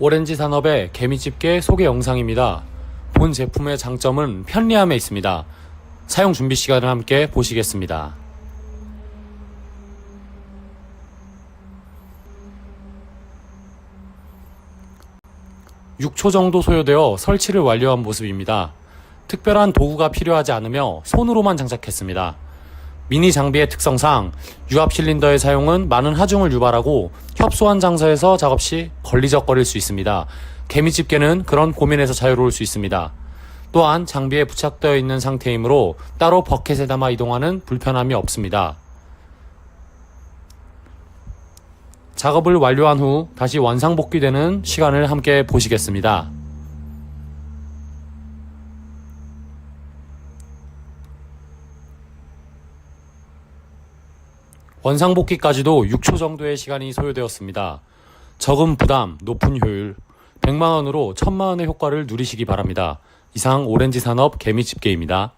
오렌지 산업의 개미 집게 소개 영상입니다. 본 제품의 장점은 편리함에 있습니다. 사용 준비 시간을 함께 보시겠습니다. 6초 정도 소요되어 설치를 완료한 모습입니다. 특별한 도구가 필요하지 않으며 손으로만 장착했습니다. 미니 장비의 특성상 유압 실린더의 사용은 많은 하중을 유발하고 협소한 장소에서 작업 시 걸리적거릴 수 있습니다. 개미 집게는 그런 고민에서 자유로울 수 있습니다. 또한 장비에 부착되어 있는 상태이므로 따로 버켓에 담아 이동하는 불편함이 없습니다. 작업을 완료한 후 다시 원상복귀되는 시간을 함께 보시겠습니다. 원상복귀까지도 6초 정도의 시간이 소요되었습니다. 적은 부담, 높은 효율, 100만원으로 1000만원의 효과를 누리시기 바랍니다. 이상 오렌지 산업 개미 집게입니다.